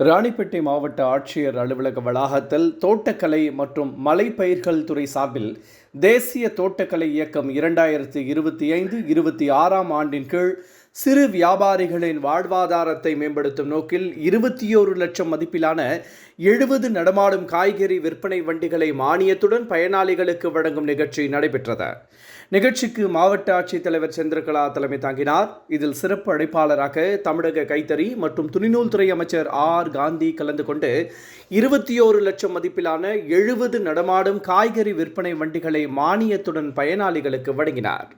ராணிப்பேட்டை மாவட்ட ஆட்சியர் அலுவலக வளாகத்தில் தோட்டக்கலை மற்றும் மலைப்பயிர்கள் துறை சார்பில் தேசிய தோட்டக்கலை இயக்கம் இரண்டாயிரத்தி இருபத்தி ஐந்து இருபத்தி ஆறாம் ஆண்டின் கீழ் சிறு வியாபாரிகளின் வாழ்வாதாரத்தை மேம்படுத்தும் நோக்கில் இருபத்தி ஓரு லட்சம் மதிப்பிலான எழுபது நடமாடும் காய்கறி விற்பனை வண்டிகளை மானியத்துடன் பயனாளிகளுக்கு வழங்கும் நிகழ்ச்சி நடைபெற்றது. நிகழ்ச்சிக்கு மாவட்ட ஆட்சித்தலைவர் சந்திரகலா தலைமை தாங்கினார். இதில் சிறப்பு அழைப்பாளராக தமிழக கைத்தறி மற்றும் துணிநூல் துறை அமைச்சர் ஆர். காந்தி கலந்து கொண்டு இருபத்தி ஓரு லட்சம் மதிப்பிலான எழுபது நடமாடும் காய்கறி விற்பனை வண்டிகளை மானியத்துடன் பயனாளிகளுக்கு வழங்கினார்.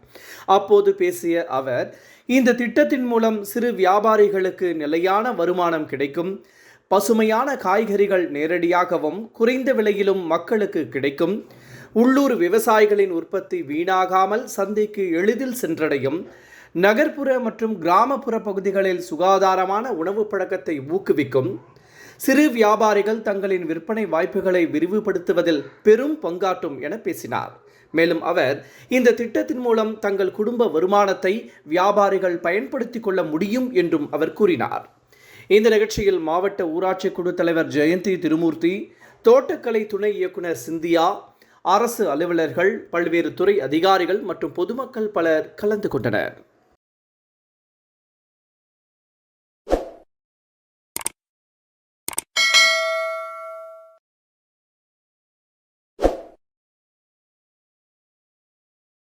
அப்போது பேசிய அவர் இந்த திட்டத்தின் மூலம் சிறு வியாபாரிகளுக்கு நிலையான வருமானம் கிடைக்கும். பசுமையான காய்கறிகள் நேரடியாகவும் குறைந்த விலையிலும் மக்களுக்கு கிடைக்கும். உள்ளூர் விவசாயிகளின் உற்பத்தி வீணாகாமல் சந்தைக்கு எளிதில் சென்றடையும். நகர்ப்புற மற்றும் கிராமப்புற பகுதிகளில் சுகாதாரமான உணவு பழக்கத்தை ஊக்குவிக்கும். சிறு வியாபாரிகள் தங்களின் விற்பனை வாய்ப்புகளை விரிவுபடுத்துவதில் பெரும் பங்காற்றும் என பேசினார். மேலும் அவர் இந்த திட்டத்தின் மூலம் தங்கள் குடும்ப வருமானத்தை வியாபாரிகள் பயன்படுத்திக் கொள்ள முடியும் என்றும் அவர் கூறினார். இந்த நிகழ்ச்சியில் மாவட்ட ஊராட்சி குழு தலைவர் ஜெயந்தி திருமூர்த்தி தோட்டக்கலை துணை இயக்குனர் சிந்தியா அரசு அலுவலர்கள் பல்வேறு துறை அதிகாரிகள் மற்றும் பொதுமக்கள் பலர் கலந்து கொண்டனர்.